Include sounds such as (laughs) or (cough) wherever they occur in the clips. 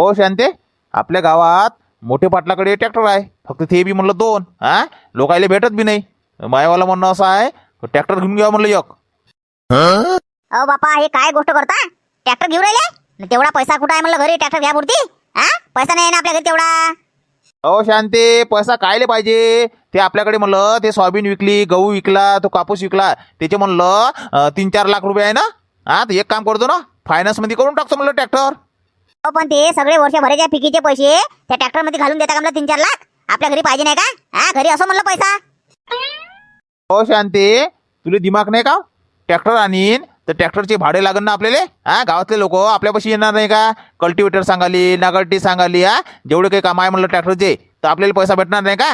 हो शांते. आपल्या गावात मोठे पाटलाकडे ट्रॅक्टर आहे. फक्त ते बी म्हणलं दोन हा? लोकायला भेटत बी नाही. मायवाला म्हणणं असं आहे ट्रॅक्टर घेऊन घ्या म्हणलं एक. अहो बापा हे काय गोष्ट करता? ट्रॅक्टर घेऊन राहिले? तेवढा पैसा कुठं आहे म्हणलं घरी ट्रॅक्टर घ्या पुरती? हा? पैसा नाही आहे ना आपल्या घरी तेवढा? अहो शांते पैसा कायले पाहिजे? ते आपल्याकडे म्हणलं ते सोयाबीन विकली गहू विकला तो कापूस विकला. त्याचे म्हणलं तीन चार लाख रुपये आहे ना? हा एक काम करतो ना फायनान्समध्ये करून टाकतो म्हणलं ट्रॅक्टर हो पण ते सगळे वर्षभराच्या पिकीचे पैसे त्या ट्रॅक्टरमध्ये घालून देता का तीन चार लाख? आपल्या घरी पाहिजे नाही का? हा घरी असं म्हणलं पैसा. हो शांते. तुला दिमाग नाही का ट्रॅक्टर आणीन तर ट्रॅक्टरचे भाडे लागन ना आपल्याला? हा गावातले लोक आपल्यापाशी येणार नाही का? कल्टिवेटर सांगाली नागरटी सांगाली हा? जेवढे काही काम आहे म्हणलं ट्रॅक्टरचे तर आपल्याला पैसा भेटणार नाही का?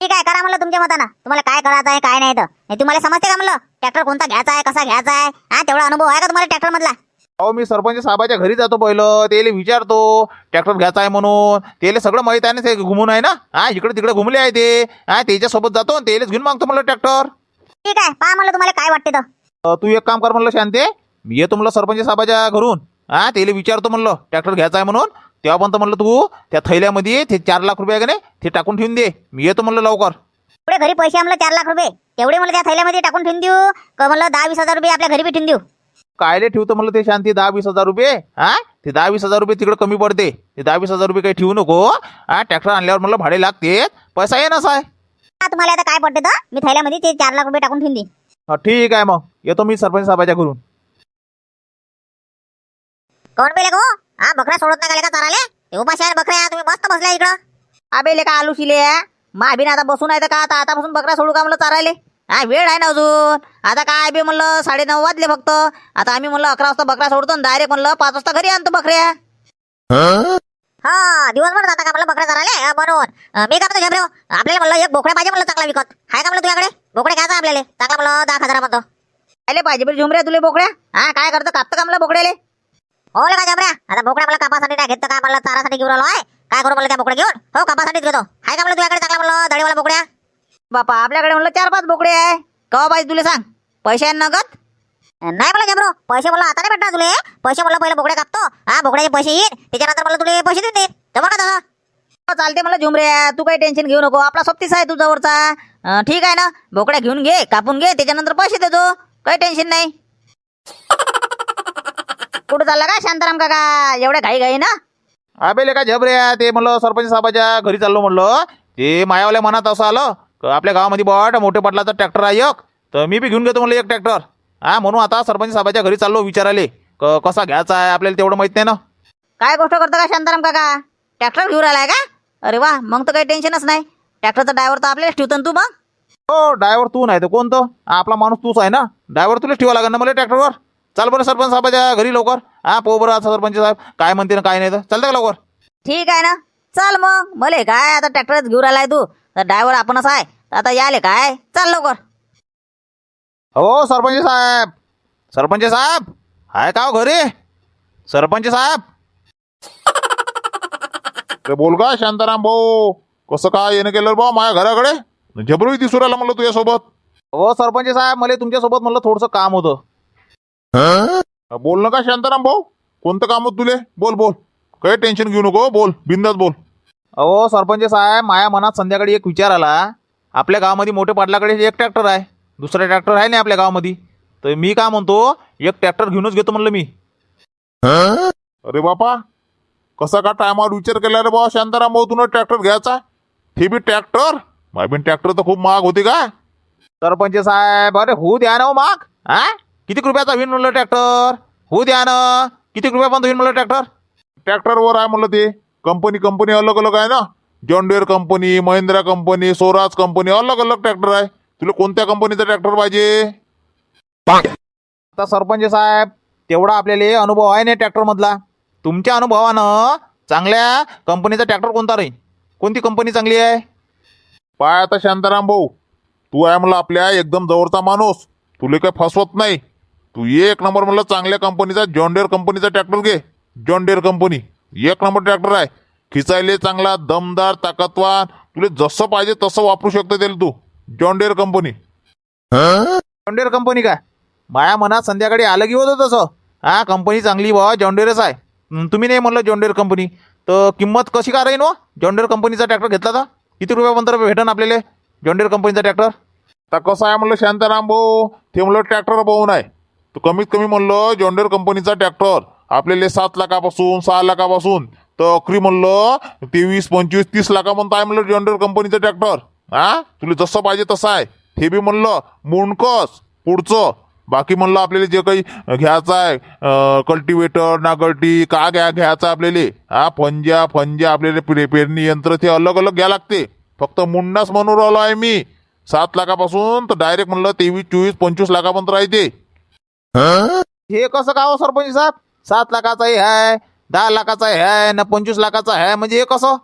ठीक आहे करा म्हणलं तुमच्या मतानं. तुम्हाला काय करायचं आहे काय नाही तर. तुम्हाला समजते का म्हणलं? ट्रॅक्टर कोणता घ्यायचा आहे कसा घ्यायचा आहे? हा तेवढा अनुभव आहे का तुम्हाला ट्रॅक्टर मधला अहो मी सरपंच साहेबाच्या घरी जातो पहिलं त्याला विचारतो ट्रॅक्टर घ्यायचा आहे म्हणून. त्याला सगळं माहीत आहे ना ते घुमून आहे ना? हा इकडे तिकडे घुमले आहे ते. हा त्याच्यासोबत जातो आणि त्यालाच घेऊन मागतो म्हणलं ट्रॅक्टर ठीक आहे पहा म्हणलं तुम्हाला काय वाटते तर अ, तू एक काम कर म्हणलं शांते. मी येतो म्हणलं सरपंच साहेबाच्या घरून. हा त्याला विचारतो म्हणलं ट्रॅक्टर घ्यायचा आहे म्हणून. तेव्हा पण म्हणलं तू त्या थैल्यामध्ये ते चार लाख रुपये आहे का नाही ते टाकून ठेवून दे. मी येतो म्हणलं लवकर. पुढे घरी पैसे आम्हाला चार लाख रुपये. तेवढे मला त्या थैल्यामध्ये टाकून ठेवून देऊ. का म्हणलं दहा वीस हजार रुपये आपल्या घरी बी ठेवून देऊ. कायले ठेवतो म्हणलं ते शांती? दहा वीस हजार रुपये. हा? ते दहा वीस हजार रुपये तिकडे कमी पडते. ते दहा वीस हजार रुपये काही ठेवू नको. हा ट्रॅक्टर आणल्यावर म्हणलं भाडे लागते पैसा येणार आहे हा, तुम्हाला आता काय पडते तर मी थैल्यामध्ये ते चार लाख रुपये टाकून ठेवून देईन हा, ठीक आहे मग. येतो मी सरपंच साहेबाच्या घरून. कोण पेले गो? हा बकरा सोडत नाही का चाराले? ते उपाशी आहे बकऱ्या तुम्ही मस्त बसल्या इकडं. अबे का आलू शिले मा बिन आता बसून आहे तर का? आता आतापासून बकरा सोडू का म्हणलं चारायले? हा वेळ आहे ना अजून? आता काय बे म्हणलं साडे नऊ वाजले फक्त. आता आम्ही म्हणलं अकरा वाजता बकरा सोडतो डायरेक्ट म्हणलं पाच वाजता घरी आणतो बकऱ्या. हा? दिवसभर जाता का म्हणलं बकऱ्या हा, म्हणून अं, मी काय म्हणतो झेमरेव आपल्याला म्हणलं एक बोकड्या पाहिजे म्हणलं चांगला विकत. आहे का म्हणलं तुझ्याकडे? बोकड्या घ्यायचा आपल्याला. चांगला म्हणलं दहा हजारामध्ये. आले पाहिजे बरं झुमऱ्या तुले बोकड्या हा काय करतं? कापतं का म्हणलं बोकड्याले हो का झेमऱ्या आता बोकड्या मला कापासाठी नाही घेत काय म्हणलं चारासाठी घेऊन आलो आहे. काय करू म्हणलं त्या बोकड्या घेऊन? हो कापासाठीच घेतो. आहे का म्हणलं तुझ्याकडे चांगला म्हणलं दळीवाला बोकड्या बापा आपल्याकडे म्हणलं चार पाच बोकडे आहे. कवा पाहिजे तुला सांग? पैसे आहे ना नगद? नाही मला झेमरो पैसे म्हणलं आता नाही भेटणार तुले. पैसे म्हणलं पहिलं बोकड्या कापतो. हा बोकड्याचे पैसे येईल. त्याच्यानंतर मला तुले पैसे देईन जमलं का हो, चालते मला झुमऱ्या तू काही टेन्शन घेऊ नको. आपला सोबतीच आहे तुझ्यावरचा ठीक आहे ना? बोकड्या घेऊन घे कापून घे त्याच्यानंतर पैसे देतो. काही टेन्शन नाही. कुठं चालला का शांताराम काका? एवढ्या घाई घाई ना? अबे का झबऱ्या ते म्हणलं सरपंच साहेबाच्या घरी चाललो म्हणलं. ते मायावाल्या मनात असं आलं. का आपल्या गावामध्ये बट मोठे पाटलाचा ट्रॅक्टर आहे एक. तर मी बी घेऊन घेतो म्हणलं एक ट्रॅक्टर. हा म्हणून आता सरपंच साहेबाच्या घरी चाललो विचाराले क- कसा घ्यायचा आहे आपल्याला तेवढं माहीत नाही ना. काय गोष्ट करतो का शांताराम काका? ट्रॅक्टर घेऊन राहिलाय का? अरे वा मग तर काही टेन्शनच नाही. ट्रॅक्टरचा ड्रायव्हर तर आपल्याला ठेवतो ना तू मग? हो ड्रायव्हर तू नाही तर कोणतं आपला माणूस तूच आहे ना. ड्रायव्हर तुला ठेवा लागेल ना मला ट्रॅक्टरवर. चाल बरं सरपंच साहेबाच्या घरी लवकर. हा पो बरं आता सरपंच साहेब. काय म्हणते ना काय नाही तर. चालतं का लवकर? ठीक आहे ना. चल मग. भले काय आता ट्रॅक्टरच घेऊन राहिलाय तू. तर ड्रायव्हर आपणच आहे. तर आता याले काय? चल लवकर. हो सरपंच साहेब. सरपंच साहेब आहे का हो घरी? सरपंच साहेब. ते बोल का शांताराम भाऊ. कसं काय येणं केलं बा माझ्या घराकडे? झबरूही दिसू राहिला म्हणलं तुझ्यासोबत. हो सरपंच साहेब मला तुमच्यासोबत म्हणलं थोडंसं काम होतं. बोल ना का शांताराम भाऊ. कोणतं काम होत तुले? बोल बोल. काही टेन्शन घेऊ नको बोल. बिंदास बोल. अहो सरपंच साहेब माया मनात संध्याकाळी एक विचार आला. आपल्या गावामध्ये मोठे पाटलाकडे एक ट्रॅक्टर आहे. दुसरा ट्रॅक्टर आहे नाही आपल्या गावामध्ये. तर मी काय म्हणतो एक ट्रॅक्टर घेऊनच घेतो म्हणलं मी. अरे बापा कसा का टायमावर विचार केला रे बा शांताराम भाऊ तुला ट्रॅक्टर घ्यायचा? हे बी ट्रॅक्टर? माय बिन ट्रॅक्टर तर खूप महाग होती का सरपंच साहेब अरे होऊ द्या ना हो माग हा किती रुपयाचा होईन म्हणलं ट्रॅक्टर? होऊ द्या ना. किती रुपयापर्यंत होईन म्हणलं ट्रॅक्टर? ट्रॅक्टरवर आहे म्हणलं ते. कंपनी कंपनी अलग अलग आहे ना? John Deere company Mahindra company Swaraj company अलग अलग ट्रॅक्टर आहे. तुला कोणत्या कंपनीचा ट्रॅक्टर पाहिजे? आता सरपंच साहेब तेवढा आपल्याला अनुभव आहे नाही ट्रॅक्टरमधला तुमच्या अनुभवानं चांगल्या कंपनीचा ट्रॅक्टर कोणता राहील कोणती कंपनी चांगली आहे? पाय आता शांताराम भाऊ तू आहे म्हणलं आपल्या एकदम जवळचा माणूस. तुला काही फसवत नाही. तू एक नंबर म्हणलं चांगल्या कंपनीचा जॉन्डेअर कंपनीचा ट्रॅक्टर घे. John Deere company. एक नंबर ट्रॅक्टर आहे. खिचायले चांगला दमदार ताकदवान. तुला जसं पाहिजे तसं वापरू शकतो त्याला तू. जॉन्डेअर कंपनी जॉन्डेर कंपनी काय? माया मनात संध्याकाळी आलं की होतं तसं. हा कंपनी चांगली बा जॉन्डेरच आहे. हं, तुम्ही नाही म्हणलं जॉन्डेर कंपनी तर किंमत कशी का राहीन हो? जॉन्डेर कंपनीचा ट्रॅक्टर घेतला तर? किती रुपयापर्यंत भेटन आपल्याला? जॉन्डेर कंपनीचा ट्रॅक्टर तर कसं आहे म्हणलं शांताराम भाऊ? ते म्हणलं ट्रॅक्टर भाऊ आहे. तर कमीत कमी म्हणलं जॉन्डेर कंपनीचा ट्रॅक्टर आपल्याला सात लाखापासून सहा लाखापासून. तर अकरी म्हणलं तेवीस पंचवीस तीस लाखापर्यंत आहे म्हणलं जॉन्डेर कंपनीचं ट्रॅक्टर हा तुला जसं पाहिजे तसं आहे. हे बी म्हणलं मुंडकस पुढचं. बाकी म्हणलं आपल्याला जे काही घ्यायचं आहे कल्टिवेटर नागरटी का घ्या घ्यायचं आपल्याला. हा फंजा फंजा आपल्याला पेरणी यंत्र ते अलग अलग घ्या लागते. फक्त मुंडाच म्हणून राहिलो आहे मी. सात लाखापासून तर डायरेक्ट म्हणलं तेवीस चोवीस पंचवीस लाखापर्यंत राहते. हे? कसं का हो सरपंच साहेब? सात लाखाचाही आहे दहा लाखाचाही आहे ना पंचवीस लाखाचा आहे म्हणजे हे कसं?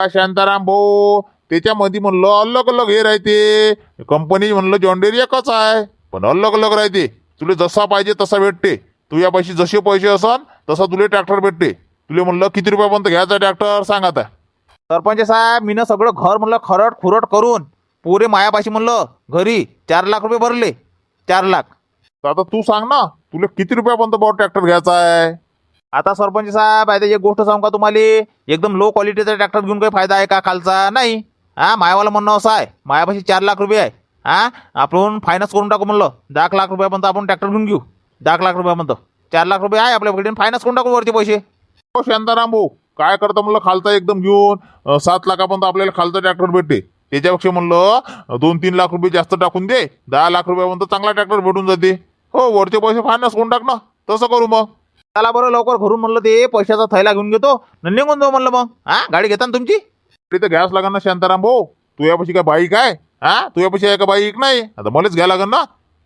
का शांताराम भाऊ त्याच्यामध्ये म्हणलं अलग अलग हे राहते. कंपनी म्हणलं जॉन्डेर एकच आहे. पण अलग अलग राहते. तुला जसा पाहिजे तसा भेटते. तुझ्यापाशी पैसे जसे पैसे असन तसा तुला ट्रॅक्टर भेटते. तुला म्हणलं किती रुपयापर्यंत घ्यायचा ट्रॅक्टर सांग आता. सरपंच साहेब मीनं सगळं घर म्हणलं खरट खुरट करून पुरे मायापाशी म्हणलं घरी चार लाख रुपये भरले. चार लाख. तर आता तू सांग ना तुला किती रुपयापर्यंत भाऊ ट्रॅक्टर घ्यायचा आहे? आता सरपंच साहेब आता एक गोष्ट सांगू का तुम्हाला? एकदम लो क्वालिटीचा ट्रॅक्टर घेऊन काही फायदा आहे का खालचा? नाही. हा मायावाला म्हणणं असं आहे. मायापाशी चार लाख रुपये आहे. हा आपण फायनान्स करून टाकू म्हणलं. दहा लाख रुपयापर्यंत आपण ट्रॅक्टर घेऊन घेऊ. दहा लाख रुपयापर्यंत चार लाख रुपये आहे आपल्याकडे फायनान्स करून टाकू वरचे पैसे. हो शांताराम भाऊ काय करतं म्हणलं खालचा एकदम घेऊन सात लाखापर्यंत आपल्याला खालचा ट्रॅक्टर भेटते. त्याच्यापेक्षा म्हणलं दोन तीन लाख रुपये जास्त टाकून दे. दहा लाख रुपयापर्यंत चांगला ट्रॅक्टर भेटून जाते. हो वरचे पैसे फायनान्स करून टाक ना. तसं करू मग. चला बरं लवकर घरून म्हणलं ते पैशाचा थैला घेऊन घेतो. न निघून जाऊ म्हणलं मग. हा गाडी घेता ना तुमची? तिथे घ्यास लागन ना शांताराम भाऊ. तुझ्यापाशी काय बाईक आहे हा तुझ्यापाशी आहे का बाईक नाही. आता मलाच घ्या लागन ना.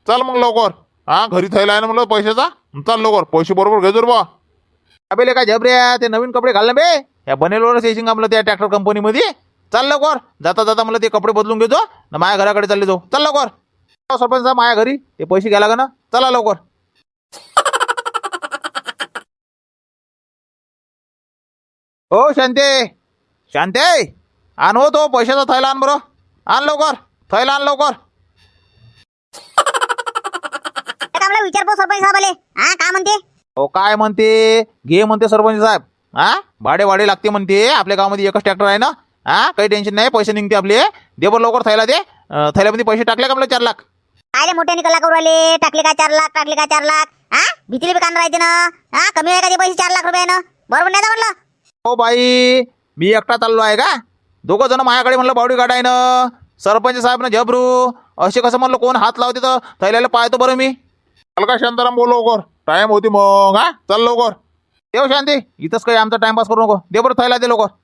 चल मग लवकर. हा घरी थैला आहे ना म्हणलं पैशाचा? चल लवकर. पैसे बरोबर घे जर बा. अबेले काय झबऱ्या ते नवीन कपडे घाल ना बे. या बनेलवरच येशील का म्हणलं त्या ट्रॅक्टर कंपनीमध्ये चाल लवकर. जाता जाता मला ते कपडे बदलून घेतो. ना माझ्या घराकडे चालले जाऊ. चल लवकर. सरपंच साहेब माझ्या घरी. ते पैसे घ्या लागा ना चला लवकर. हो शांते. शांते. आण हो तो पैशाचा थैला आण बरं. आण लवकर. थैला आण लवकर. सरपंच साहेबाले. हा काय म्हणते? हो काय म्हणते? घे म्हणते सरपंच साहेब. हा? भाडे वाडे लागते म्हणते. आपल्या गावामध्ये एकच ट्रॅक्टर आहे ना? हा? काही टेन्शन नाही पैसे निघते आपले. दे बरं लवकर थैला दे. अं, थैल्यामध्ये पैसे टाकले का आपले चार लाख? काय मोठ्याने कला करू राहिले टाकले का चार लाख टाकले का चार लाख? हा भीतीला बी कान राहते ना? हा कमी आहे का ते पैसे चार लाख रुपये ना बरोबर नाही ना म्हणलं हो बाई मी एकटा चाललो आहे का? दोघं जण माझ्याकडे म्हणलं बावडी गाड आहे ना सरपंच साहेब ना झबरू. असे कसं म्हणलं कोण हात लावते तर? थैल्याला पाहतो बरं मी. चल का शांताराम बोल लवकर. टाइम होती मग हा? चल लवकर. देव हो शांती. इथंच काही आमचा टाइमपास करू नको. दे बरं थैला दे लवकर.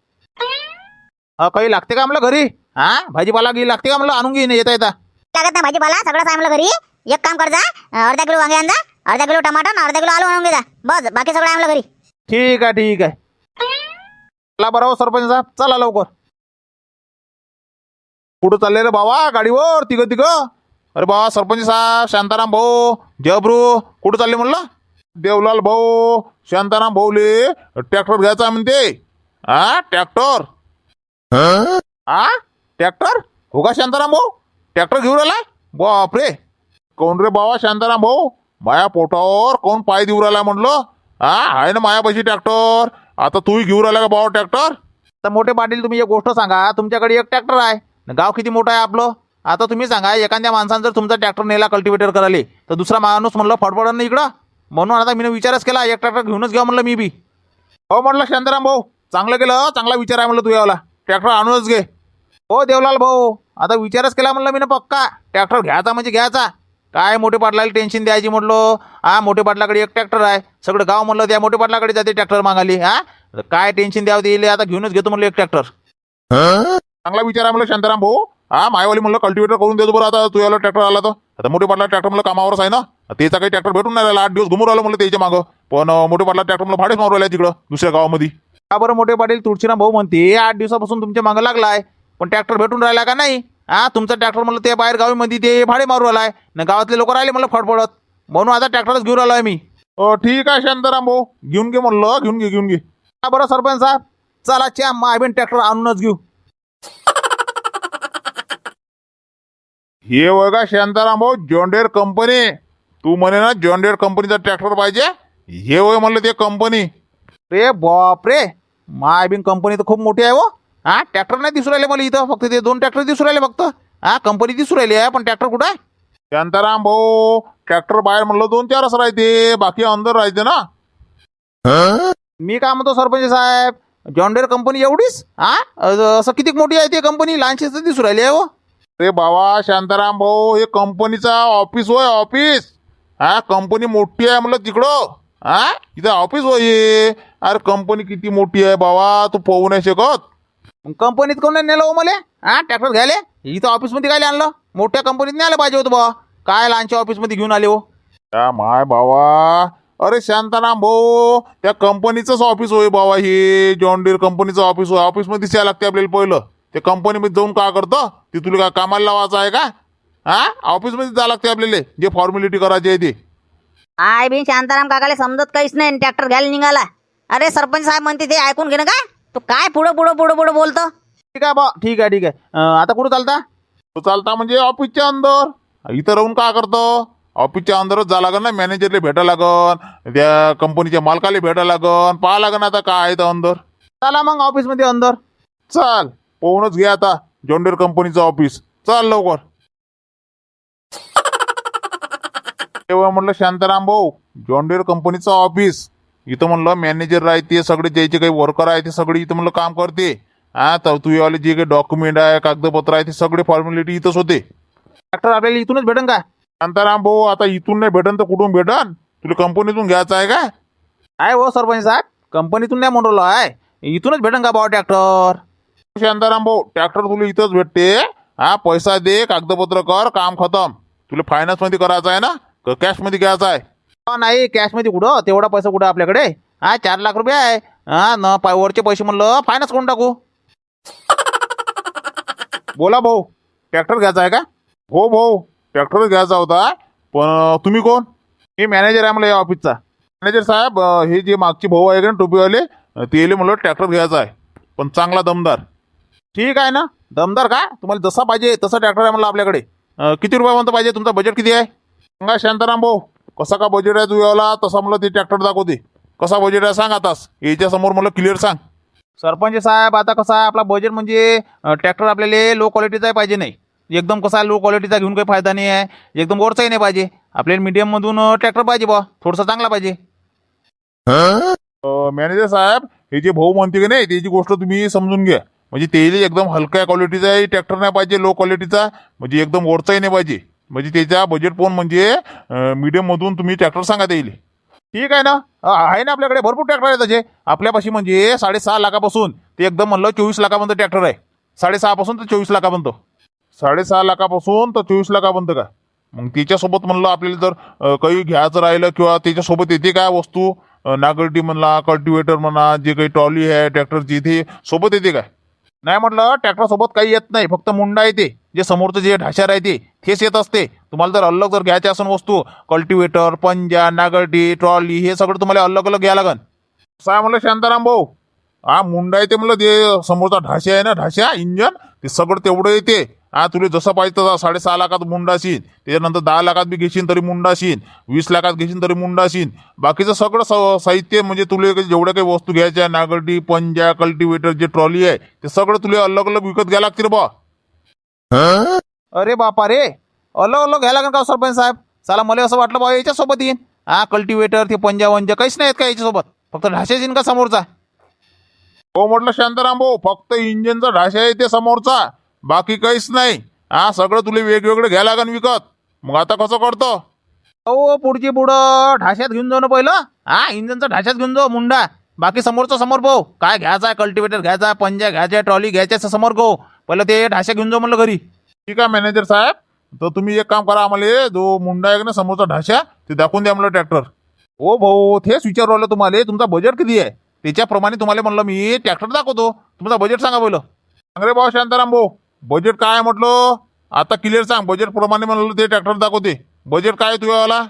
अ काही लागते का म्हणलं घरी? हा? भाजीपाला घे लागते का म्हणलं? आणून घेईन येता येता लागत ना भाजीपाला सगळं आहे घरी. एक काम कर जा अर्धा किलो वांगे आणजा अर्धा किलो टमाटर आणि अर्धा किलो आलू आणून जा बस बाकी सगळं आणलं घरी. ठीक आहे ठीक आहे. चला बरं हो सरपंच साहेब. चला लवकर. कुठं चालले रे बाबा? गाडीवर तिघ तिघ. अरे बाबा सरपंच साहेब शांताराम भाऊ जबरू कुठं चालले म्हणलं? देवलाल भाऊ शांताराम भाऊले ट्रॅक्टर घ्यायचा म्हणते. हा ट्रॅक्टर? हा ट्रॅक्टर? हो का शांताराम भाऊ? ट्रॅक्टर घेऊन आला? बापरे. कोण रे बाबा शांताराम भाऊ? माया पोटावर कोण पाय देऊ राहिला म्हणलं? हा आहे ना मायापाशी ट्रॅक्टर. आता तूही घेऊन राहिला का बाबा ट्रॅक्टर? तर मोठे पाटील तुम्ही एक गोष्ट सांगा. तुमच्याकडे एक ट्रॅक्टर आहे. गाव किती मोठं आहे आपलं? आता तुम्ही सांगा एखाद्या माणसानं जर तुमचा ट्रॅक्टर नेला कल्टिवेटर करायला तर दुसरा माणूस म्हणलं फडफडन ना इकडं. म्हणून आता मी विचारच केला एक ट्रॅक्टर घेऊनच घ्या म्हणलं मी बी. हो म्हटलं शांताराम भाऊ चांगलं केलं चांगला विचार आहे म्हणलं तू यावला ट्रॅक्टर आणूनच घे. हो देवलाल भाऊ. आता विचारच केला म्हणलं मी ना पक्का. ट्रॅक्टर घ्यायचा म्हणजे घ्यायचा. काय मोठे पाटलाला टेन्शन द्यायची म्हटलं? हा मोठे पाटलाकडे एक ट्रॅक्टर आहे. सगळं गाव म्हणलं त्या मोठे पाटलाकडे जाते ट्रॅक्टर मागाली हा? काय टेन्शन द्यावं येईल आता घेऊनच घेतो म्हणलं एक ट्रॅक्टर. चांगला विचार आहे म्हणलं शांताराम भाऊ. हा मायवाली म्हणलं कल्टिवेटर करून देतो बरं आता. तू याला ट्रॅक्टर आला तर. आता मोठे पाटला ट्रॅक्टर म्हणलं कामावरच आहे ना. त्याचा काही ट्रॅक्टर भेटून नाही राहिला. आठ दिवस घुमून राहिलो म्हणलं त्याच्या मागं. पण मोठे पाटला ट्रॅक्टर म्हणलं भाडेच मारू राहिला तिकडं दुसऱ्या गावामध्ये. का बरं मोठे पाटील? तुळशीराम भाऊ म्हणते आठ दिवसापासून तुमच्या मागं लागलाय. पण ट्रॅक्टर भेटून राहिला का नाही? हा तुमचा ट्रॅक्टर म्हणलं ते बाहेर गावीमध्ये ते भाडे मारू आलाय ना गावातले लोक राहिले म्हणलं फडफडत. म्हणून आता ट्रॅक्टरच घेऊन आलोय मी. अं, ठीक आहे शांताराम भाऊ. घेऊन घे म्हणलं घेऊन घे घेऊन घे. का बरं सरपंच साहेब. चला च्या मायबीन ट्रॅक्टर आणूनच घेऊ. हे बघा शांताराम भाऊ जॉन्डेर कंपनी. तू म्हणे ना जॉन्डेर कंपनीचा ट्रॅक्टर पाहिजे? हे वय म्हणलं ते कंपनी. रे बापरे! माय बिन कंपनी तर खूप मोठी आहे हो. हा ट्रॅक्टर नाही दिसू राहिले मला इथं फक्त ते दोन ट्रॅक्टर दिसू राहिले फक्त. हा कंपनी दिसू राहिली आहे पण ट्रॅक्टर कुठं आहे? शांताराम भाऊ ट्रॅक्टर बाहेर म्हणलं दोन चारच राहते बाकी अंदर राहते ना. मी काय म्हणतो सरपंच साहेब जॉन्डेर कंपनी एवढीच? हा असं किती मोठी आहे ती कंपनी लहानशी तर दिसू राहिली आहे हो. अरे बाबा शांताराम भाऊ हे कंपनीचा ऑफिस होय ऑफिस हा कंपनी मोठी आहे म्हणलं तिकडं. हा इथं ऑफिस होय. अरे कंपनी किती मोठी आहे बाबा तू पोहू नाही शकत. मग कंपनीत कोण नाही नेलं हो मला? हा ट्रॅक्टर घ्यायले? इथं ऑफिसमध्ये काय आणलं? मोठ्या कंपनीत न्यायला पाहिजे होतं बा काय लहानच्या ऑफिसमध्ये घेऊन आले हो? त्या माय बाबा अरे शांताराम भाऊ त्या कंपनीचंच ऑफिस होय बाबा हे. जॉन डीर कंपनीचं ऑफिस होय. ऑफिसमध्ये यायला लागते आपल्याला पहिलं. ते कंपनीमध्ये जाऊन का करतं? ते तुला काय कामाला लावायचं आहे का? हा? ऑफिसमध्ये जावं लागते आपल्याला. जे फॉर्मॅलिटी करायची आहे ते. आय बिन शांताराम काकाला समजत काहीच नाही ट्रॅक्टर घ्यायला निघाला. अरे सरपंच साहेब म्हणते ते ऐकून घे ना का? तू काय पुढं पुढं पुढं पुढं बोलतो? ठीक आहे बा ठीक आहे ठीक आहे. अं, आता कुठं चालता? तो चालता म्हणजे ऑफिसच्या अंदर. इथं राहून का करतं? ऑफिसच्या अंदरच जा लागन ना मॅनेजरला भेटा लागन त्या कंपनीच्या मालकाला भेटा लागन पाहा लागन आता काय आहे तर अंदर. चला मग ऑफिसमध्ये अंदर. चाल पोहूनच घे आता जॉन्डेर कंपनीचं ऑफिस. चाल लवकर. (laughs) तेव्हा म्हणलं शांताराम भाऊ जॉन्डेर कंपनीचं ऑफिस. इथं म्हणलं मॅनेजर राहते सगळे ज्याचे काही वर्कर आहे ते सगळे इथं म्हणलं काम करते. हा तर तुझेवाले जे काही डॉक्युमेंट आहे कागदपत्र आहे ते सगळे फॉर्मॅलिटी इथंच होते. ट्रॅक्टर आपल्याला इथूनच भेटेन का? शांताराम भाऊ आता इथून नाही भेटन तर कुठून भेटन? तुला कंपनीतून घ्यायचं आहे का? आहे हो सरपंच साहेब. कंपनीतून नाही म्हणून राहिलो आहे. इथूनच भेटेन का बा ट्रॅक्टर शांताराम भाऊ ट्रॅक्टर तुला इथंच भेटते. हा पैसा दे कागदपत्र कर काम खतम. तुला फायनान्समध्ये करायचं आहे ना? का कॅशमध्ये घ्यायचं आहे. नाही कॅशमध्ये कुठं? तेवढा पैसा कुठं आपल्याकडे? हा चार लाख रुपये आहे. हा न पा वरचे पैसे म्हणलं फायनान्स करून टाकू. बोला भाऊ ट्रॅक्टर घ्यायचा आहे का? हो भाऊ ट्रॅक्टर घ्यायचा होता. पण तुम्ही कोण? मी मॅनेजर आहे मला या ऑफिसचा मॅनेजर साहेब हे जे मागचे भाऊ आहे का ना टोपीवाले अं, ते म्हणलं ट्रॅक्टर घ्यायचा आहे. पण चांगला दमदार. ठीक आहे ना? दमदार का? तुम्हाला जसा पाहिजे तसा ट्रॅक्टर आहे म्हणलं आपल्याकडे. किती रुपयापर्यंत पाहिजे? तुमचं बजेट किती आहे? सांगा शांताराम भाऊ. कसा का बजेट आहे तुझ्यावाला? तसा मला ते ट्रॅक्टर दाखवते. कसा बजेट आहे सांग आताच. याच्या समोर मला क्लिअर सांग. सरपंच साहेब आता कसं आहे आपला बजेट म्हणजे ट्रॅक्टर आपल्याला लो क्वालिटीचा पाहिजे नाही. एकदम कसा लो क्वालिटीचा घेऊन काही फायदा नाही आहे. एकदम वरचाही नाही पाहिजे. आपल्याला मीडियममधून ट्रॅक्टर पाहिजे बा थोडासा चांगला पाहिजे. मॅनेजर साहेब हे जे भाऊ म्हणते की नाही त्याची गोष्ट तुम्ही समजून घ्या. म्हणजे तेही एकदम हलक्या क्वालिटीचा ट्रॅक्टर नाही पाहिजे लो क्वालिटीचा म्हणजे एकदम वरचाही नाही पाहिजे. म्हणजे त्याच्या बजेट फोन म्हणजे मीडियममधून तुम्ही ट्रॅक्टर सांगा येईल. ठीक आहे ना? आहे ना आपल्याकडे? भरपूर ट्रॅक्टर आहे त्याचे आपल्यापाशी म्हणजे साडेसहा लाखापासून ते एकदम म्हणलं चोवीस लाखापर्यंत ट्रॅक्टर आहे. साडेसहापासून तर चोवीस लाखापर्यंत. साडेसहा लाखापासून तर चोवीस लाखापर्यंत का? मग त्याच्यासोबत म्हणलं आपल्याला जर काही घ्यायचं राहिलं किंवा त्याच्यासोबत येते काय वस्तू? नागरटी म्हणला म्हणा कल्टिवेटर म्हणा जे काही ट्रॉली आहे ट्रॅक्टरची इथे सोबत येते काय? नाही म्हटलं ट्रॅक्टरसोबत काही येत नाही. फक्त मुंडा येते. जे समोरचं जे ढाशा राहते तेच येत असते. तुम्हाला जर अलग जर घ्यायचे असेल वस्तू कल्टिवेटर पंजा नागरटी ट्रॉली हे सगळं तुम्हाला अलग अलग घ्यावं लागन काय म्हणलं शांताराम भाऊ. हा मुंडा येते म्हणलं ते समोरचा ढाशा आहे ना ढाशा इंजन ते सगळं तेवढं येते. हा तुला जसं पाहिजे तसं साडेसहा लाखात मुंडा असीन त्याच्यानंतर दहा लाखात बी घेशील तरी मुंडा असीन वीस लाखात घेशील तरी मुंडा असीन बाकीचं सगळं स- साहित्य म्हणजे तुला जेवढ्या काही वस्तू घ्यायच्या नागरटी पंजा कल्टिवेटर जे ट्रॉली आहे ते सगळं तुला अलग अलग विकत घ्यायला लागतील बा. अरे बापा रे अलग अलग घ्यायला लागेल का सरपंच साहेब? चला मला असं वाटलं बाबा याच्यासोबत येईन. हा कल्टिवेटर ते पंजा वंजा काहीच नाही आहेत का याच्यासोबत? फक्त ढाशाच येईन का समोरचा? हो म्हटलं शांताराम भाऊ फक्त इंजिनचा ढाशा आहे ते समोरचा. बाकी काहीच नाही. हा सगळं तुला वेगवेगळं घ्यायला लागन विकत. मग आता कसं करतो? हो पुढची पुढं ढाशात घेऊन जाऊ ना पहिलं. हा इंजनचा ढाशात घेऊन जाऊ मुंडा. बाकी समोरचा समोर पाहू काय घ्यायचा आहे कल्टिवेटर घ्यायचा आहे, पंजा घ्यायच्या ट्रॉली घ्यायच्या असं समोर गो. पहिलं ते ढाशा घेऊन जाऊ म्हणलं घरी. ठीक आहे मॅनेजर साहेब. तर तुम्ही एक काम करा आम्हाला जो मुंडा आहे ना समोरचा ढाशा ते दाखवून द्या मला ट्रॅक्टर हो भाऊ तेच विचारू राहिलो तुम्हाला. तुमचा बजेट किती आहे? त्याच्याप्रमाणे तुम्हाला म्हणलं मी ट्रॅक्टर दाखवतो. तुमचा बजेट सांगा पहिलं. अरे भाऊ शांताराम भाऊ. बजेट काय आहे म्हटलं? आता क्लिअर सांग. बजेट प्रमाणे म्हणलं ते ट्रॅक्टर दाखवते. बजेट काय आहे तुझ्यावाला?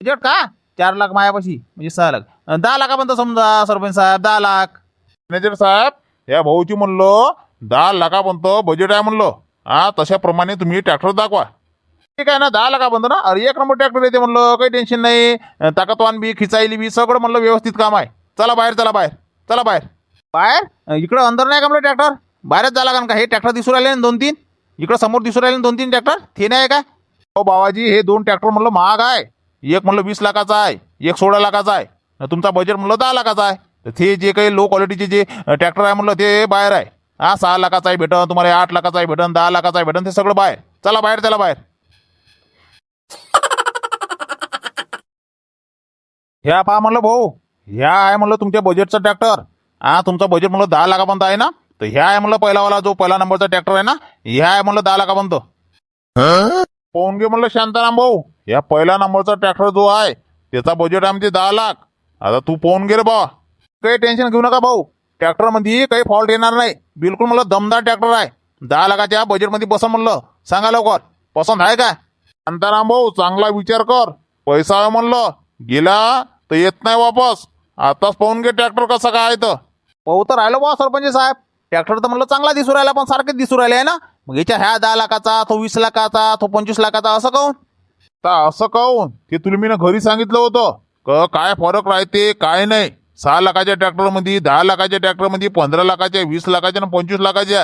बजेट का? चार लाख मायापाशी म्हणजे सहा लाख. दहा लाखापर्यंत समजा सरपंच साहेब दहा लाख. मॅनेजर साहेब या भाऊची म्हणलं दहा लाखापर्यंत बजेट आहे म्हणलं. हा तशाप्रमाणे तुम्ही ट्रॅक्टर दाखवा. ठीक आहे ना दहा लाखापर्यंत ना? अरे एक नंबर ट्रॅक्टर येते म्हणलं काही टेन्शन नाही. ताकदवान बी खिचायली बी सगळं म्हणलं व्यवस्थित काम आहे. चला बाहेर चला बाहेर चला बाहेर. बाहेर? इकडं अंदर नाही का म्हणलं ट्रॅक्टर बाहेरच झाला का? हे ट्रॅक्टर दिसून राहिले ना दोन तीन? इकडं समोर दिसून राहिले दोन तीन ट्रॅक्टर ते नाही का हो बाबाजी हे दोन ट्रॅक्टर म्हणलं महाग आहे. एक म्हणलं वीस लाखाचा आहे एक सोळा लाखाचा आहे. तुमचा बजेट म्हणलं दहा लाखाचा आहे. तर ते जे काही लो क्वालिटीचे जे ट्रॅक्टर आहे म्हणलं ते बाहेर आहे. हा सहा लाखाचा आहे भेटन तुम्हाला आठ लाखाचा आहे भेटन दहा लाखाचा आहे भेटन ते सगळं बाहेर. चला बाहेर चला बाहेर. (laughs) ह्या पहा म्हणलं भाऊ ह्या आहे म्हणलं तुमच्या बजेटचा ट्रॅक्टर हा तुमचं बजेट म्हणलं दहा लाखापर्यंत आहे ना? तर ह्या आहे म्हणलं पहिलावाला जो पहिला नंबरचा ट्रॅक्टर आहे ना ह्या आहे म्हणलं दहा लाखापर्यंत. पाहून घे म्हणलं शांताराम भाऊ या पहिल्या नंबरचा ट्रॅक्टर जो आहे त्याचा बजेट आहे म्हणजे दहा लाख. आता तू पोहून घे रे बा. काही टेन्शन घेऊ नका भाऊ. ट्रॅक्टरमध्ये काही फॉल्ट येणार नाही. बिलकुल म्हणलं दमदार ट्रॅक्टर आहे. दहा लाखाच्या बजेटमध्ये बसा म्हणलं. सांगा लवकर. पसंत आहे का शांताराम भाऊ चांगला विचार कर. पैसा आहे म्हणलं. गेला तर येत नाही वापस. आताच पाहून घे ट्रॅक्टर कसा काय तर. पाहू तर राहिलो बा सरपंच साहेब. ट्रॅक्टर तर म्हणलं चांगला दिसू राहिला पण सारखेच दिसू राहिले आहे ना. मग याच्या ह्या दहा लाखाचा तो वीस लाखाचा तो पंचवीस लाखाचा असं काहून तर असं काहून ते तुला मी ना घरी सांगितलं होतं. क काय फरक राहते काय नाही. सहा लाखाच्या ट्रॅक्टरमध्ये दहा लाखाच्या ट्रॅक्टरमध्ये पंधरा लाखाच्या वीस लाखाच्या आणि पंचवीस लाखाच्या.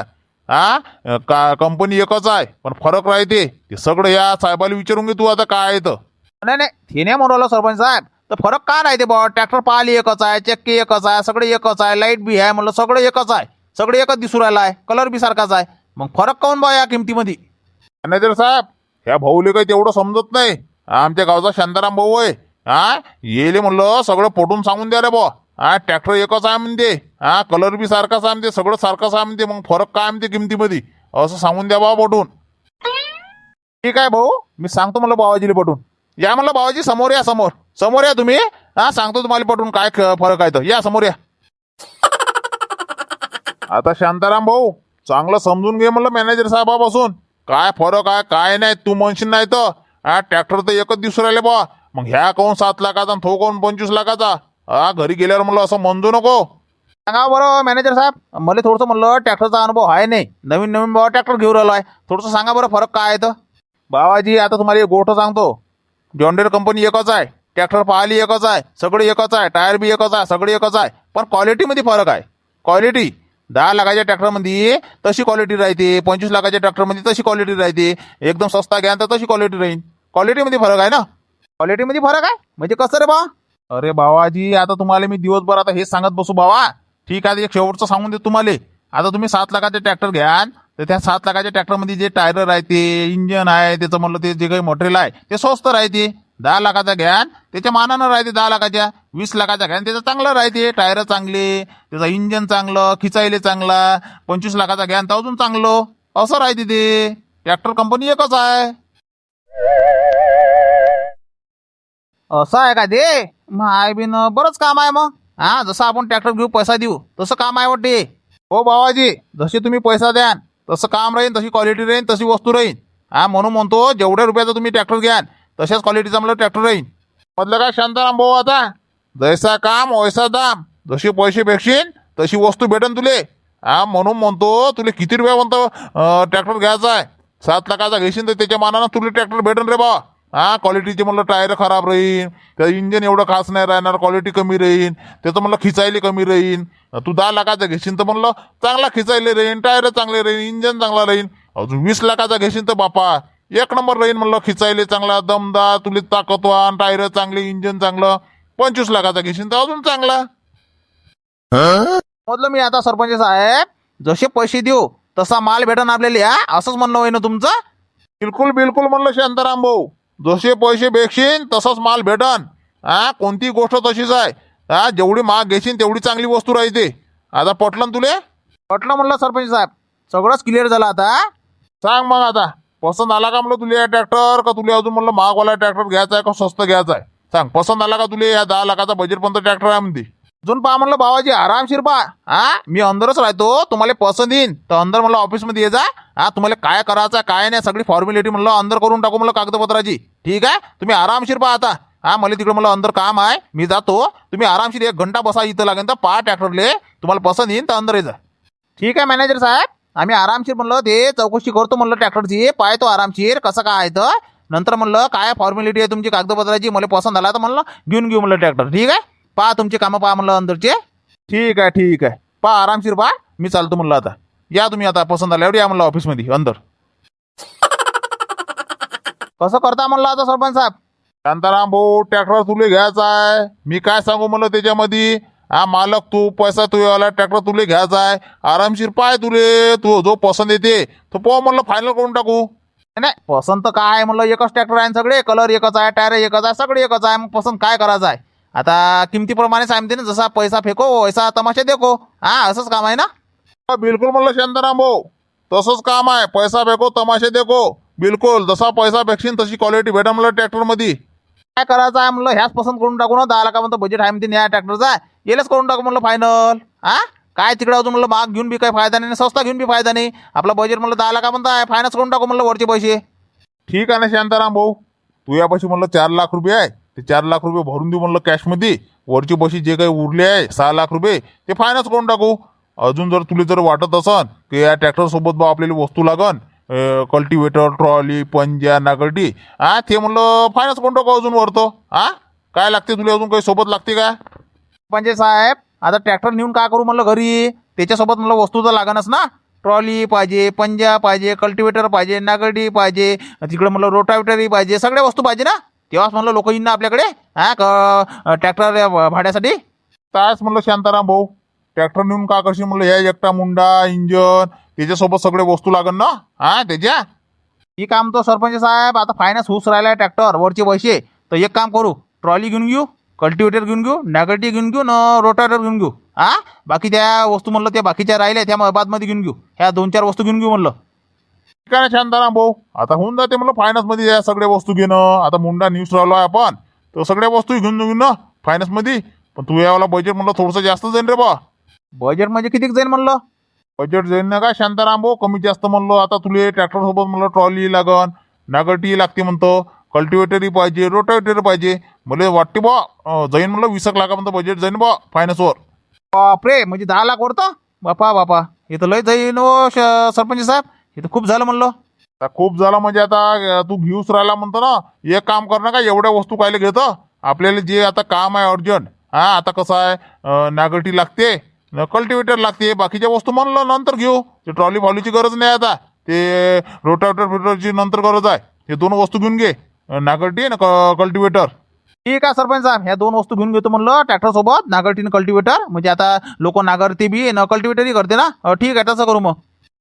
हा का कंपनी एकच आहे पण फरक राहते. ते सगळं या साहेबाला विचारून घे तू आता काय आहे तर. नाही नाही ते नाही म्हणून सरपंच साहेब. तर फरक काय राहते बा ट्रॅक्टर पाहिली एकच आहे चक्की एकच आहे सगळे एकच आहे लाइट बी आहे म्हणलं सगळं एकच आहे. सगळे एकच दिसू राहिला आहे कलर बी सारखाच आहे. मग फरक काऊन बा या किमतीमध्ये? मॅनेजर साहेब ह्या भाऊले काही तेवढं समजत नाही. आमच्या गावचा शांताराम भाऊ आहे. हा? येले म्हणलं सगळं पटून सांगून द्या रे बो हा ट्रॅक्टर एकच आहे म्हणते. हा कलर बी सारखाच आहे म्हणते सगळं सारखंच आहे म्हणते मग फरक काय म्हणते किमतीमध्ये? असं सांगून द्या बा पटून ठीक आहे भाऊ मी सांगतो म्हणलं बाबाजीला पटून या म्हणलं बाबाजी समोर या समोर. समोर या तुम्ही. हा सांगतो तुम्हाला पटून काय फरक आहे तर. या समोर या. आता शांताराम भाऊ चांगलं समजून घे म्हणलं मॅनेजर साहेबापासून. काय फरक आहे काय नाही तू म्हणशील नाही तर. हा ट्रॅक्टर तर एकच दिवस राहिले बा मग ह्या कोण सात लाखाचा आणि तो कोण पंचवीस लाखाचा? हा घरी गेल्यावर म्हणलं असं म्हणजो नको. सांगा बरं मॅनेजर साहेब मला थोडंसं म्हणलं ट्रॅक्टरचा अनुभव आहे नाही. नवीन नवीन बाबा ट्रॅक्टर घेऊन राहिलो आहे थोडंसं सांगा बरं फरक काय आहे तर बाबाजी आता तुम्हाला एक गोष्ट सांगतो. जॉन्डेर कंपनी एकच आहे. ट्रॅक्टर पाहिली एकच आहे. सगळी एकच आहे. टायर बी एकच आहे. सगळी एकच आहे. पण क्वालिटीमध्ये फरक आहे. क्वालिटी दहा लाखाच्या ट्रॅक्टरमध्ये तशी क्वालिटी राहते. पंचवीस लाखाच्या ट्रॅक्टरमध्ये तशी क्वालिटी राहते. एकदम स्वस्ता घ्या तर तशी क्वालिटी राहील क्वालिटीमध्ये फरक आहे ना? क्वालिटीमध्ये फरक आहे? म्हणजे कसं रे बा अरे बाबाजी आता तुम्हाला मी दिवसभर आता हेच सांगत बसू बाबा ठीक आहे ते शेवटचं सांगून देतो तुम्हाला. आता तुम्ही सात लाखाचे ट्रॅक्टर घ्याल. तर त्या सात लाखाच्या ट्रॅक्टरमध्ये जे टायर राहते इंजन आहे त्याचं म्हणलं ते जे काही मटेरियल आहे ते स्वस्त राहते. दहा लाखाचा घ्यान त्याच्या मानानं राहते दहा लाखाच्या. वीस लाखाचा घ्यान त्याचं चांगलं राहते. टायर चांगले त्याचं इंजन चांगलं खिचायले चांगला. पंचवीस लाखाचा घ्यान तर अजून चांगलं. असं राहते ते. ट्रॅक्टर कंपनी एकच आहे. असं आहे का ते मग आहे बिन बरंच काम आहे मग. हा जसं आपण ट्रॅक्टर घेऊ पैसा देऊ तसं काम आहे वाटते हो बाबाजी जसे तुम्ही पैसा द्याल तसं काम राहीन तशी क्वालिटी राहीन तशी वस्तू राहीन. हा म्हणून म्हणतो जेवढ्या रुपयाचा तुम्ही ट्रॅक्टर घ्याल तशाच क्वालिटीचा मला ट्रॅक्टर राहीन. म्हटलं काय शांताराम भाऊ आता. जैसा काम वैसा दाम. जसे पैसे भेटशील तशी वस्तू भेटन तुले. हा म्हणून म्हणतो तुले किती रुपया म्हणतो ट्रॅक्टर घ्यायचा आहे? सात लाखाचा घेशील तर त्याच्या मानानं तुला ट्रॅक्टर भेटन रे बा हा क्वालिटीचे म्हणलं टायर खराब राहील त्याचं इंजन एवढं खास नाही राहणार क्वालिटी कमी राहील त्याचं म्हणलं खिचायला कमी राहील तू दहा लाखाचा घेशील तर म्हणलं चांगला खिचायला राहील टायर चांगले राहील इंजन चांगला राहील अजून वीस लाखाचा घेशील तर बापा एक नंबर राहील म्हणलं खिचायले चांगला दमदार तुले ताकदवान टायर चांगले इंजन चांगलं. पंचवीस लाखाचा घेशील तर अजून चांगला. म्हटलं मी आता सरपंच साहेब जसे पैसे देऊ तसा माल भेटन आपल्याला हा? असंच म्हणणं होईना तुमचं? बिलकुल बिलकुल म्हणलं शांताराम भाऊ. जसे पैसे भेटशील तसंच माल भेटन. हा कोणती गोष्ट तशीच आहे. हा जेवढी महाग घेशील तेवढी चांगली वस्तू राहते. आता पटलं ना तुले? पटलं म्हणलं सरपंच साहेब. सगळंच क्लिअर झालं आता सांग मग आता. पसंत आला का म्हणलं तुला ट्रॅक्टर का तुला अजून म्हणलं महागवाला ट्रॅक्टर घ्यायचा आहे का स्वस्त घ्यायचा आहे? सांग पसंत आला का तुला या दहा लाखाचा बजेट पण ट्रॅक्टर आहे म्हणते? अजून पहा म्हणलं बाबाजी आरामशीर पहा. हा? मी अंदरच राहतो तुम्हाला पसंत येईन. तर अंदर म्हणलं ऑफिसमध्ये ये जा. हा तुम्हाला काय करायचं काय नाही सगळी फॉर्मॅलिटी म्हणलं अंदर करून टाकू म्हणलं कागदपत्राची. ठीक आहे? तुम्ही आरामशीर पहा आता. हा मला तिकडे मला अंदर काम आहे मी जातो. तुम्ही आरामशीर एक घंटा बसा इथं लागेल तर पहा ट्रॅक्टरले तुम्हाला पसंत येईन तर अंदर ये जा. ठीक आहे मॅनेजर साहेब? आम्ही आरामशीर म्हणलं ते चौकशी करतो म्हणलं ट्रॅक्टरची पाहतो आरामशीर कसं काय आहे तर नंतर म्हणलं काय फॉर्मॅलिटी आहे तुमची कागदपत्राची मला पसंत आला तर म्हणलं घेऊन घेऊ म्हणलं ट्रॅक्टर ठीक आहे? पहा तुमची कामं पहा म्हणलं अंदरचे. ठीक आहे ठीक आहे. पहा आरामशीर पहा. मी चालतो म्हणलं आता. या तुम्ही आता पसंत आल्यावर या म्हणलं ऑफिसमध्ये अंदर. कसं करता म्हणलं आता सरपंच साहेब? शांताराम भाऊ ट्रॅक्टर तुले घ्यायचा आहे. मी काय सांगू म्हणलं त्याच्यामध्ये? हा मालक तू पैसा तू आला ट्रॅक्टर तुले घ्यायचा आहे. आरामशीर पाय तुले. तू जो पसंत येते तो पो म्हणलं फायनल करून टाकू. नाही, पसंत काय म्हणलं? एकच ट्रॅक्टर आहे सगळे. कलर एकच आहे टायर एकच आहे सगळे एकच आहे. मग पसंत काय करायचं आहे? आता किमतीप्रमाणे सांगते ना जसा पैसा फेको वैसा तमाशा देखो. हा असंच काम आहे ना? हा, बिलकुल म्हणलं शांताराम भाऊ. तसंच काम आहे. पैसा फेको तमाशे देखो. बिलकुल जसा पैसा फेकशील तशी क्वालिटी भेटा म्हणलं ट्रॅक्टरमध्ये. काय करायचं आहे म्हणलं? ह्याच पसंत करून टाकू ना. दहा लाखापर्यंत बजेट आहे म्हणते या ट्रॅक्टरचा. येलच करून टाकू म्हणलं फायनल हा? काय तिकडे अजून म्हणलं माग घेऊन बी काही फायदा नाही आणि घेऊन बी फायदा नाही. आपला बजेट म्हणलं दहा लाखापर्यंत आहे. फायनान्स करून टाकू म्हणलं वरचे पैसे. ठीक आहे ना शांताराम भाऊ. तू यापाशी म्हणलं चार लाख रुपये आहे. ते चार लाख रुपये भरून देऊ म्हणलं कॅशमध्ये वरची बशी जे काही उरले आहे सहा लाख रुपये ते फायनान्स करून टाकू. अजून जर तुला जर वाटत असन की या ट्रॅक्टरसोबत बा आपल्याला वस्तू लागन कल्टिवेटर ट्रॉली पंजा नागरटी हा ते म्हणलं फायनान्स करून टाकू अजून वरतो. हा काय लागते तुला अजून काही सोबत लागते का? पंजे साहेब आता ट्रॅक्टर नेऊन काय करू म्हणलं घरी? त्याच्यासोबत म्हणलं वस्तू तर लागणच ना. ट्रॉली पाहिजे पंजा पाहिजे कल्टिवेटर पाहिजे नागरडी पाहिजे तिकडं म्हणलं रोटावेटरही पाहिजे सगळ्या वस्तू पाहिजे ना? तेव्हाच म्हणलं लोक येईन ना आपल्याकडे? हा क ट्रॅक्टर भाड्यासाठी? कायच म्हणलं शांताराम भाऊ ट्रॅक्टर नेऊन का करशील? म्हणलं या एकटा मुंडा इंजन त्याच्यासोबत सगळे वस्तू लागन ना? हा त्याच्या? ही काम तो सरपंच साहेब आता फायनान्स होऊस राहिला ट्रॅक्टर वरचे पैसे. तर एक काम करू ट्रॉली घेऊन घेऊ कल्टिवेटर घेऊन घेऊ नागरटी घेऊन घेऊ न रोटावेटर घेऊन घेऊ. हा? बाकी त्या वस्तू म्हणलं त्या बाकीच्या राहिल्या त्या बादमध्ये घेऊन घेऊ. ह्या दोन चार वस्तू घेऊन घेऊ म्हणलं. ठीक आहे ना शांताराम भाऊ. आता होऊन जाते म्हणलं फायनान्समध्ये या सगळ्या वस्तू घेणं. आता मुंडा न्यूज राहिलो आहे आपण. तर सगळ्या वस्तू घेऊन घेऊ ना फायनान्समध्ये. पण तू यावाला बजेट म्हणलं थोडंसं जास्त जाईन रे बा. बजेट म्हणजे कितीक जाईल म्हणलं? बजेट जाईन ना का शांताराम भाऊ? कमी जास्त म्हणलं. आता तुले ट्रॅक्टर सोबत म्हणलं ट्रॉली लागन. नागरटी लागते म्हणतो. कल्टिवेटरही पाहिजे रोटावेटर पाहिजे. मला वाटते बा जाईन म्हणलं वीस एक लाखापर्यंत बजेट जाईन बा फायनान्सवर बापरे म्हणजे दहा लाख वरतं? बापा बापा. हे तर लय जाईन श- सरपंच साहेब. हे तर खूप झालं म्हणलं. आता खूप झालं म्हणजे आता तू घेऊच राहिला म्हणतो ना एक काम कर ना का एवढ्या वस्तू कायले घेतं? आपल्याला जे आता काम आहे अर्जंट हा आता कसं आहे अं, नागरटी लागते कल्टिवेटर लागते बाकीच्या वस्तू म्हणलं नंतर घेऊ. ते ट्रॉली फॉलीची गरज नाही आता. ते रोटावेटर फिटरची नंतर गरज आहे. हे दोन वस्तू घेऊन घे. नागरटी आणि कल्टिवेटर ठीक आहे सरपंच साहेब. ह्या दोन वस्तू घेऊन घेतो म्हणलं ट्रॅक्टर सोबत नागरटीन कल्टिवेटर म्हणजे आता लोक नागरते बी न कल्टिवेटरही करते ना? ठीक आहे तसं करू मग.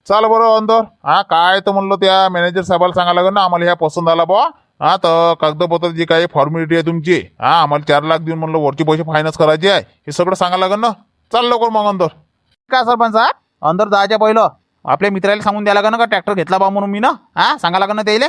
चाल बरं अंदर. हा काय तर म्हणलं त्या मॅनेजर साहेबाला सांगायला लागेल ना आम्हाला ह्या पसंत आला बा हा तर कागदपत्र जी काही फॉर्मॅलिटी आहे तुमची हा आम्हाला चार लाख देऊन म्हणलं वरचे पैसे फायनान्स करायचे आहे. हे सगळं सांगायला लागेल ना. चाल लवकर मग अंदर. आहे सरपंच अंदर जायच्या पहिलं. आपल्या मित्राला सांगून द्यायला लागेल ना का? ट्रॅक्टर घेतला बा म्हणून मी ना. हा सांगा लागेल ना त्याला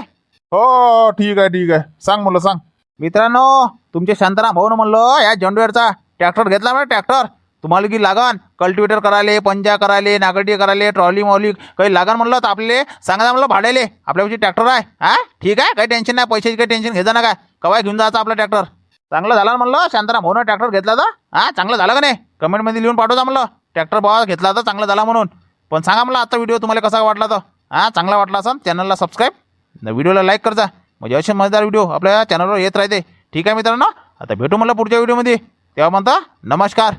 हो ठीक आहे ठीक आहे. सांग म्हणलं सांग. मित्रांनो तुमचे शांताराम भाऊ म्हणलं या जॉन्डवेअरचा ट्रॅक्टर घेतला ना ट्रॅक्टर तुम्हाला की लागन? कल्टिवेटर करायले पंजा करायले नागडी करायले ट्रॉली मॉली काही लागन म्हणलं तर आपले? सांगा म्हणलं भाड्याले. आपल्यापाशी ट्रॅक्टर आहे. हा? ठीक आहे? काही टेन्शन नाही. पैशाची काही टेन्शन घेजा ना काय. कवाय घेऊन जायचं आपला ट्रॅक्टर. चांगलं झालं म्हणलं? शांताराम भाऊनं ट्रॅक्टर घेतला तर? हा? चांगलं झालं का नाही? कमेंटमध्ये लिहून पाठवता म्हणलं. ट्रॅक्टर भावा घेतला तर चांगलं झाला म्हणून. पण सांगा मला आजचा व्हिडिओ तुम्हाला कसा वाटला तर? हा? चांगला वाटला असेल चॅनलला सबस्क्राईब व्हिडिओला लाईक करजा. म्हणजे असे मजेदार व्हिडिओ आपल्या चॅनलवर येत राहते. ठीक आहे मित्रांनो? आता भेटू मला पुढच्या व्हिडिओमध्ये तेव्हा म्हणता नमस्कार.